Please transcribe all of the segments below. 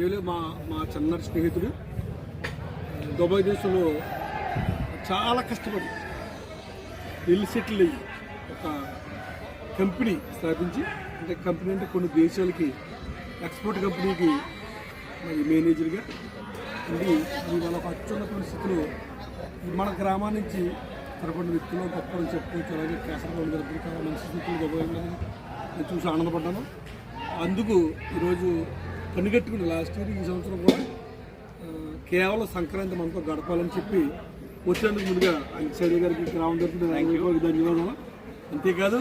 ఏలే మా మా చిన్నటి స్నేహితుడు. దుబాయ్ దేశంలో చాలా కష్టపడి వెళ్ళి సెటిల్ అయ్యి ఒక కంపెనీ స్థాపించి అంటే కంపెనీ అంటే కొన్ని దేశాలకి ఎక్స్పోర్ట్ కంపెనీకి మరి మేనేజర్గా ఉండి ఇవాళ ఒక అత్యున్నతమైన స్థితిలో మన గ్రామం నుంచి తరపడిన వ్యక్తులు గొప్పని చెప్పుకోవచ్చు. అలాగే కేసరగౌడ్ గారి చాలా మంచి స్థితిలో దుబాయ్ ఉండదని నేను చూసి ఆనందపడ్డాను. అందుకు ఈరోజు కనిగట్టుకుని లాస్ట్ ఇయర్ ఈ సంవత్సరం కూడా కేవలం సంక్రాంతి మనతో గడపాలని చెప్పి వచ్చేందుకు ముందుగా ఆయన సైడ్ గారికి గ్రామం తరఫున ఆయనకి ధన్యవాదాలు అంతేకాదు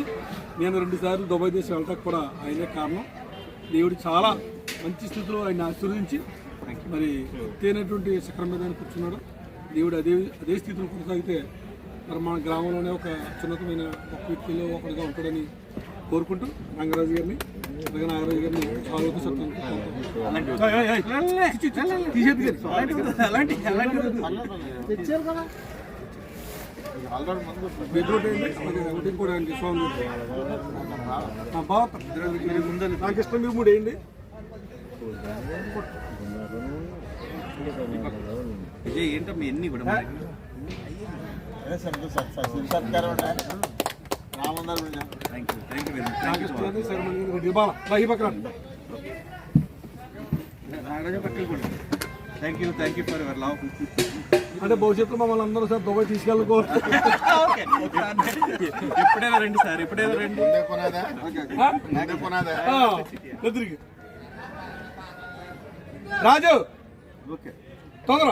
నేను రెండు సార్లు దుబాయ్ దేశం వెళ్ళటానికి కూడా ఆయనే కారణం. దేవుడు చాలా మంచి స్థితిలో ఆయన ఆశీర్వదించి మరి ఎత్తైనటువంటి శిఖరం మీద ఆయన కూర్చున్నాడు. దేవుడు అదే అదే స్థితిలో కొనసాగితే మరి మన గ్రామంలోనే ఒక అత్యున్నతమైన గొప్ప వ్యక్తిలో ఒకరిగా ఉంటాడని కోరుకుంటూ రంగరాజు గారిని అలాగే నాగరాజు కూడా నాకు ఇష్టం మీరు మూడు వేయండి విజయ్ ఏంటమ్మా ఎన్ని కూడా మనకి? Thank thank you thank you for your love అంటే భవిష్యత్తులో మమ్మల్ని అందరూ సార్ దుబాయ్ తీసుకెళ్ళకో ఎప్పుడైనా రండి సార్ ఎప్పుడైనా రండి. ఎదురికి. రాజు! ఓకే. తొందర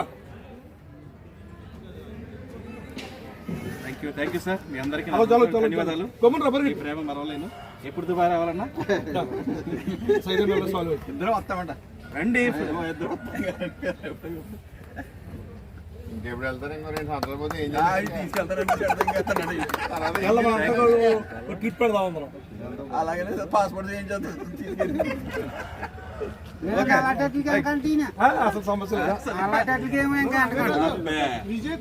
thank you. Thank you sir. మీ అందరికీ ధన్యవాదాలు. ప్రేమ మరవలేను. ఎప్పుడు దుబాయ్ రావాలన్నా? ఇద్దరం వస్తామంట. రండి. ఇద్దరు ఇంకెప్పుడు వెళ్తారు ఇంకో రెండు సంవత్సరాల పోతే ఏం చేయాలి వెళ్ళమని ట్రిప్ పెడదాం అందరం. అలాగనే పాస్పోర్ట్ ఆ, అసలు సమస్య. విజయ్